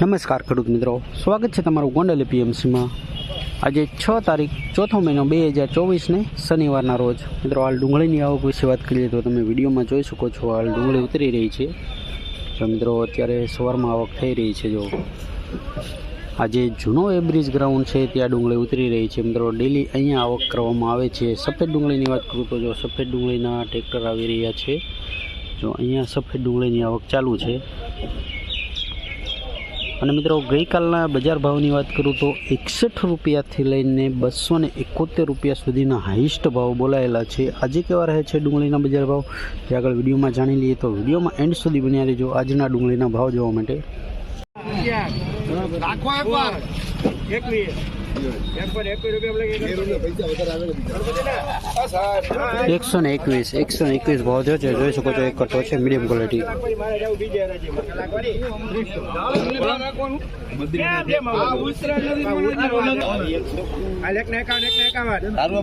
નમસ્કાર ખેડૂત મિત્રો. સ્વાગત છે તમારું ગોંડલ એપીએમસીમાં આજે છ તારીખ, ચોથો મહિનો બે હજાર ચોવીસને શનિવારના રોજ. મિત્રો, હાલ ડુંગળીની આવક વિશે વાત કરીએ તો તમે વિડીયોમાં જોઈ શકો છો, હાલ ડુંગળી ઉતરી રહી છે. તો મિત્રો, અત્યારે સવારમાં આવક થઈ રહી છે, જો. આજે જૂનો એબ્રિજ ગ્રાઉન્ડ છે, ત્યાં ડુંગળી ઉતરી રહી છે. મિત્રો ડેલી અહીંયા આવક કરવામાં આવે છે. સફેદ ડુંગળીની વાત કરું તો જો, સફેદ ડુંગળીના ટ્રેક્ટર આવી રહ્યા છે. જો, અહીંયા સફેદ ડુંગળીની આવક ચાલુ છે. અને મિત્રો, ગઈકાલના બજાર ભાવની વાત કરું તો એકસઠ રૂપિયાથી લઈને બસો ને એકોતેર રૂપિયા સુધીના હાઈસ્ટ ભાવ બોલાયેલા છે. આજે કેવા રહે છે ડુંગળીના બજાર ભાવ? જે આગળ વિડીયોમાં જાણી લઈએ તો વિડીયોમાં એન્ડ સુધી બન્યા રહેજો આજના ડુંગળીના ભાવ જોવા માટે. એકસો ને એકવીસ એકસો ને એકવીસ ભાવ થયો છે. જોઈ શકો છો એક કટ્ટો છે મીડિયમ ક્વોલિટી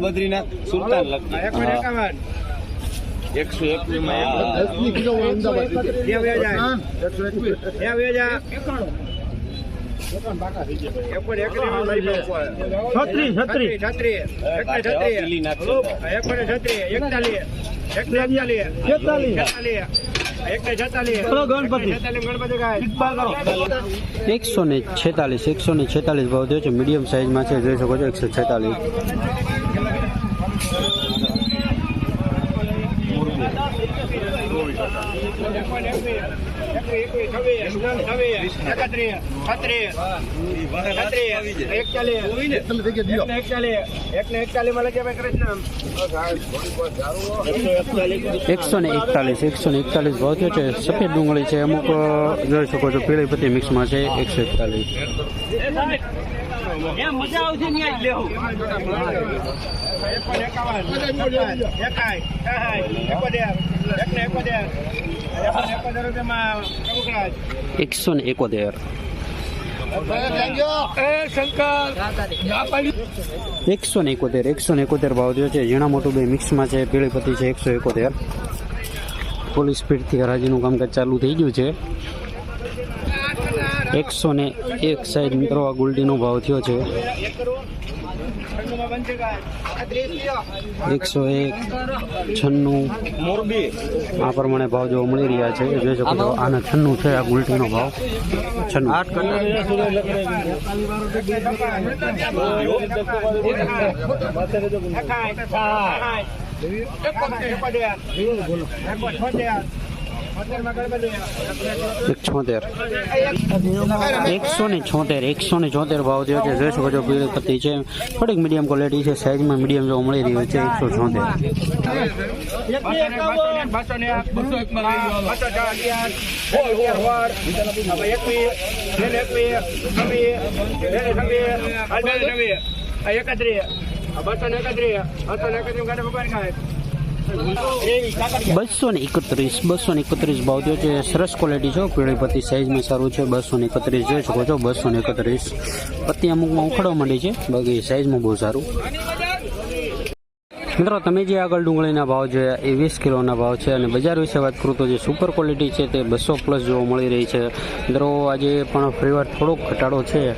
બદ્રીનાથ. સુલતાન લખ એકસો એકવીસ. માં ત્યાં વ્યા એકસો ને છેતાલીસ એકસો ને છેતાલીસ ભાવ થયો છે. મીડિયમ સાઇઝમાં છે. જોઈ શકો છો એકસો છેતાલીસ. એકસો ને એકતાલીસ એકસો ને એકતાલીસ ભાવ થયો છે. સફેદ ડુંગળી છે. અમુક જોઈ શકો છો પીળી પત્તી મિક્સમાં છે. એકસો એકતાલીસ. એકસો ને એકોતેર. એકસો ને એકોતેર, એકસો એકોતેર ભાવ થયો છે. ઝીણા મોટું બે મિક્સમાં છે. પીળી પત્તી છે એકસો એકોતેર. પોલીસ સ્પીડથી હરાજીનું કામકાજ ચાલુ થઈ ગયું છે. એકસો ને એક સાઈડ મિત્રો આ ગુલટીનો ભાવ થયો છે. એકસો એક, છન્નું, આ પ્રમાણે ભાવ જોવા મળી રહ્યા છે. જોઈ શકો છો, આને છન્નું છે, આ ગુલટીનો ભાવ. છન્નું. એક છોતેર એકસો ને એકસો ને છોતેર ભાવ થયો છે જોઈ શકો છો થોડીક મીડિયમ ક્વોલિટી છે સાઇઝમાં મીડિયમ જોવા મળી રહ્યું છે એકસો છોતેર બસો ને એકત્રીસ બસો ને એકત્રીસ ભાવ થયો છે. સરસ ક્વોલિટી છે પીળીપતિ સાઈઝમાં સારું છે. બસો ને એકત્રીસ જોઈ શકો છો, બસો ને એકત્રીસ. પત્તી અમુકમાં ઉખડવા માંડી છે, બાકી સાઈઝમાં બહુ સારું. મિત્રો, તમે જે આગળ ડુંગળીના ભાવ જોયા, એ વીસ કિલોના ભાવ છે. અને બજાર વિશે વાત કરું તો જે સુપર ક્વોલિટી છે તે બસો પ્લસ જોવા મળી રહી છે. મિત્રો, આજે પણ ફરીવાર થોડોક ઘટાડો છે.